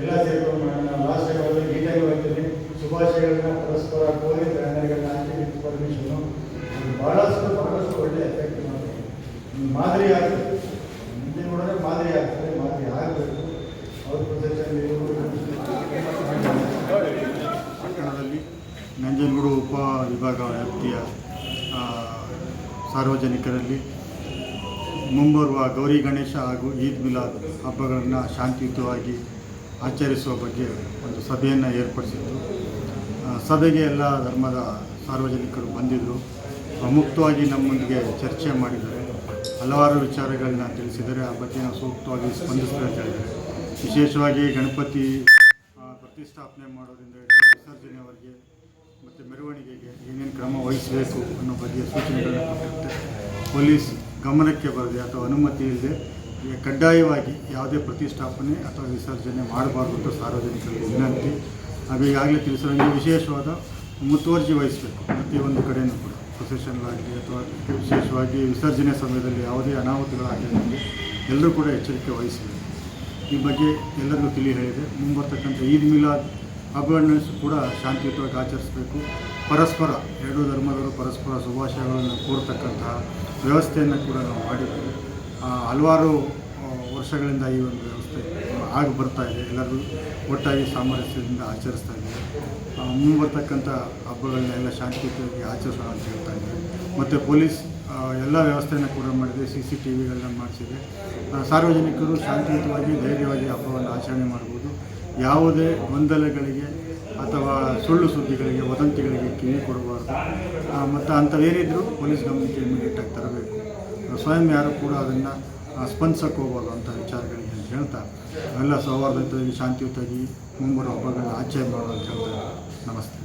ಎಲ್ಲ ಸೇರ್ಕೊಂಡು ಮಾಡೋಣ. ಲಾಸ್ಟ್ ಟೈಮಲ್ಲಿ ನೀಟಾಗಿ ಹೋಗ್ತೀನಿ ಶುಭಾಶಯಗಳನ್ನ ಪರಸ್ಪರ ಕೋರಿ ಬ್ಯಾನರ್ಗಳನ್ನ ಹಾಕಿ ವಿತ್ ಪರ್ಮಿಷನು ಭಾಳಷ್ಟು ಭಾಳಷ್ಟು ಒಳ್ಳೆ ಎಫೆಕ್ಟ್ ಮಾಡ್ತಾರೆ ಒಂದು ಮಾದರಿ ಆಗ್ತದೆ ಮುಂದೆ ನೋಡಿದ್ರೆ ಮಾದರಿ ಆಗ್ತದೆ ಮಾದರಿ ಆಗಬೇಕು. ಅವ್ರ ಪ್ರದರ್ಶನ ಪಟ್ಟಣದಲ್ಲಿ ನಂಜನಗೂಡು ಉಪ ವಿಭಾಗ ವ್ಯಾಪ್ತಿಯ ಸಾರ್ವಜನಿಕರಲ್ಲಿ ಗೌರಿ ಗಣೇಶ ಹಾಗೂ ಈದ್ ಮಿಲಾದ್ ಹಬ್ಬಗಳನ್ನು ಶಾಂತಿಯುತವಾಗಿ ಆಚರಿಸುವ ಬಗ್ಗೆ ಒಂದು ಸಭೆಯನ್ನು ಏರ್ಪಡಿಸಿದ್ದು ಸಭೆಗೆ ಎಲ್ಲ ಧರ್ಮದ ಸಾರ್ವಜನಿಕರು ಬಂದಿದ್ದರು ಪ್ರಮುಖವಾಗಿ ನಮ್ಮೊಂದಿಗೆ ಚರ್ಚೆ ಮಾಡಿದ್ದಾರೆ. ಹಲವಾರು ವಿಚಾರಗಳನ್ನ ತಿಳಿಸಿದರೆ ಆ ಬಗ್ಗೆ ನಾವು ಸೂಕ್ತವಾಗಿ ಸ್ಪಂದಿಸ್ತಾರೆ ಅಂತ ವಿಶೇಷವಾಗಿ ಗಣಪತಿ ಪ್ರತಿಷ್ಠಾಪನೆ ಮಾಡೋದ್ರಿಂದ ಹಿಡಿದು ವಿಸರ್ಜನೆವರೆಗೆ ಮತ್ತು ಮೆರವಣಿಗೆಗೆ ಏನೇನು ಕ್ರಮ ವಹಿಸಬೇಕು ಅನ್ನೋ ಬಗ್ಗೆ ಸೂಚನೆಗಳನ್ನು ಕೊಟ್ಟಿರುತ್ತೆ ಪೊಲೀಸ್ ಗಮನಕ್ಕೆ ಬರದೆ ಅಥವಾ ಅನುಮತಿ ಇಲ್ಲದೆ ಕಡ್ಡಾಯವಾಗಿ ಯಾವುದೇ ಪ್ರತಿಷ್ಠಾಪನೆ ಅಥವಾ ವಿಸರ್ಜನೆ ಮಾಡಬಾರ್ದು ಅಂತ ಸಾರ್ವಜನಿಕರಿಗೆ ವಿನಂತಿ. ಹಾಗೂ ಈಗಾಗಲೇ ತಿಳಿಸಿದಂಗೆ ವಿಶೇಷವಾದ ಮುತುವರ್ಜಿ ವಹಿಸಬೇಕು. ಪ್ರತಿಯೊಂದು ಕಡೆಯೂ ಕೂಡ ಪ್ರೊಸೆಷನ್ಗಳಾಗಲಿ ಅಥವಾ ವಿಶೇಷವಾಗಿ ವಿಸರ್ಜನೆ ಸಮಯದಲ್ಲಿ ಯಾವುದೇ ಅನಾಹುತಗಳಾಗದಂತೆ ಎಲ್ಲರೂ ಕೂಡ ಎಚ್ಚರಿಕೆ ವಹಿಸಬೇಕು. ಈ ಬಗ್ಗೆ ಎಲ್ಲರಿಗೂ ತಿಳಿ ಹೇಳಿದೆ ಮುಂಬರ್ತಕ್ಕಂಥ ಈದ್ ಮಿಲಾದ್ ಹಬ್ಬಗಳನ್ನು ಕೂಡ ಶಾಂತಿಯುತವಾಗಿ ಆಚರಿಸಬೇಕು. ಪರಸ್ಪರ, ಎರಡೂ ಧರ್ಮದವರು ಪರಸ್ಪರ ಶುಭಾಶಯಗಳನ್ನು ಕೋರ್ತಕ್ಕಂತಹ ವ್ಯವಸ್ಥೆಯನ್ನು ಕೂಡ ನಾವು ಮಾಡಿದ್ದೇವೆ. ಹಲವಾರು ವರ್ಷಗಳಿಂದ ಈ ಒಂದು ವ್ಯವಸ್ಥೆ ಆಗಿ ಬರ್ತಾ ಇದೆ. ಎಲ್ಲರೂ ಒಟ್ಟಾಗಿ ಸಾಮರಸ್ಯದಿಂದ ಆಚರಿಸ್ತಾ ಇದ್ದಾರೆ ಆ, ಮುಂಬರ್ತಕ್ಕಂಥ ಹಬ್ಬಗಳನ್ನೆಲ್ಲ ಶಾಂತಿಯುತವಾಗಿ ಆಚರಿಸೋಣ ಅಂತ ಹೇಳ್ತಾ ಇದ್ದೀವಿ ಮತ್ತು ಪೊಲೀಸ್ ಎಲ್ಲ ವ್ಯವಸ್ಥೆಯನ್ನು ಕೂಡ ಮಾಡಿದೆ. ಸಿ ಸಿ ಟಿ ವಿಗಳನ್ನ ಮಾಡಿಸಿದೆ. ಸಾರ್ವಜನಿಕರು ಶಾಂತಿಯುತವಾಗಿ ಧೈರ್ಯವಾಗಿ ಹಬ್ಬವನ್ನು ಆಚರಣೆ ಮಾಡ್ಬೋದು. ಯಾವುದೇ ಗೊಂದಲಗಳಿಗೆ ಅಥವಾ ಸುಳ್ಳು ಸುದ್ದಿಗಳಿಗೆ, ವದಂತಿಗಳಿಗೆ ಕಿವಿ ಕೊಡಬಾರ್ದು. ಮತ್ತು ಅಂಥವೇನಿದ್ರು ಪೊಲೀಸ್ ಗಮನಕ್ಕೆ ಇಮಿಡಿಯೇಟಾಗಿ ತರಬೇಕು. ಸ್ವಯಂ ಯಾರು ಕೂಡ ಅದನ್ನು ಸ್ಪಂದಿಸಕ್ಕೆ ಹೋಗ್ಬಾರ್ದು ಅಂತ ವಿಚಾರಗಳಿಗೆ ಅಂತ ಹೇಳ್ತಾ ಎಲ್ಲ ಸೌಹಾರ್ದಯುತವಾಗಿ, ಶಾಂತಿಯುತವಾಗಿ ಮುಂಬರುವ ಹಬ್ಬಗಳನ್ನ ಆಚರಣೆ ಮಾಡೋದು ಅಂತ ಹೇಳ್ತಾರೆ ನಮಸ್ತೆ.